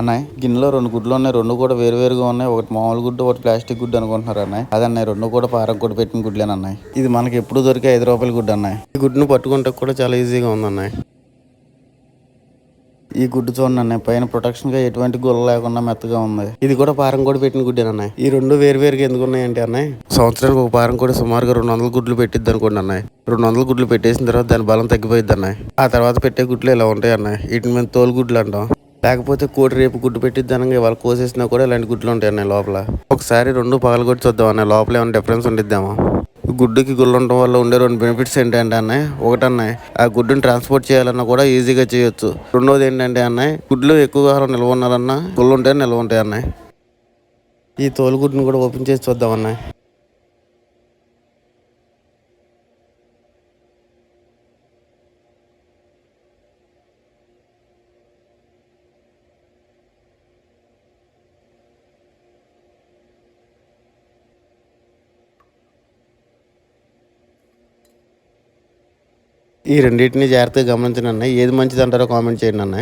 అన్నయ్య గిన్నెలో రెండు గుడ్లు ఉన్నాయి. రెండు కూడా వేరువేరుగా ఉన్నాయి. ఒకటి మామూలు గుడ్డు ఒకటి ప్లాస్టిక్ గుడ్డు అనుకుంటున్నారు అన్నయ్య. అదన్నయ్య రెండు కూడా పారం కూడా పెట్టిన గుడ్లేనన్నాయి ఇది మనకి ఎప్పుడు దొరికే ఐదు రూపాయల గుడ్డు అన్నాయి ఈ గుడ్డును పట్టుకుంటే కూడా చాలా ఈజీగా ఉంది అన్నయ్య. ఈ గుడ్డు చూడండి అన్నయ్య పైన ప్రొటెక్షన్గా ఎటువంటి గుల్ల లేకుండా మెత్తగా ఉంది. ఇది కూడా పారం కూడా పెట్టిన గుడ్డే అన్నయ్య? ఈ రెండు వేరు వేరుగా ఎందుకు ఉన్నాయంటే అన్నయ్య సంవత్సరానికి ఒక పారం కూడా సుమారుగా రెండు వందల గుడ్లు పెట్టిద్ది అనుకోండి అన్నయ్య. రెండు వందల గుడ్లు పెట్టేసిన తర్వాత దాని బలం తగ్గిపోయింది అన్నయ్య. ఆ తర్వాత పెట్టే గుడ్లు ఇలా ఉంటాయి అన్నయ్య? వీటిని మేము తోలు గుడ్లు అంటాం. లేకపోతే కోడి రేపు గుడ్డు పెట్టి ధనంగా ఇవాళ కోసేసినా కూడా ఇలాంటి గుడ్లు ఉంటాయి అన్నయ్య లోపల. ఒకసారి రెండు పగలగొట్టి చూద్దాం అన్నయ్య లోపల ఏమైనా డిఫరెన్స్ ఉండిద్దామా. గుడ్డుకి గుళ్ళు ఉండటం వల్ల ఉండే రెండు బెనిఫిట్స్ ఏంటంటే అన్నయ్య ఒకటి అన్నాయి ఆ గుడ్డుని ట్రాన్స్పోర్ట్ చేయాలన్నా కూడా ఈజీగా చేయొచ్చు. రెండోది ఏంటంటే అన్నయ్య గుడ్లు ఎక్కువ కాలం నిల్వ ఉన్నారన్నా గుళ్ళు ఉంటే నిల్వ ఉంటాయి అన్నయ్య. ఈ తోలు గుడ్డుని కూడా ఓపెన్ చేసి చూద్దాం అన్నయ్య. ఈ రెండింటిని జాగ్రత్తగా గమనించండి అన్న ఏది మంచిది అంటారో కామెంట్ చేయండి అన్న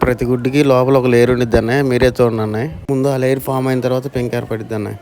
ప్రతి గుడ్డుకి లోపల ఒక లేయర్ ఉండిద్ది అన్నయ్య. మీరే చూడండి అన్నయ్య. ముందు ఆ లేయర్ ఫామ్ అయిన తర్వాత పెంక్ ఏర్పడిద్ది అన్నయ్య.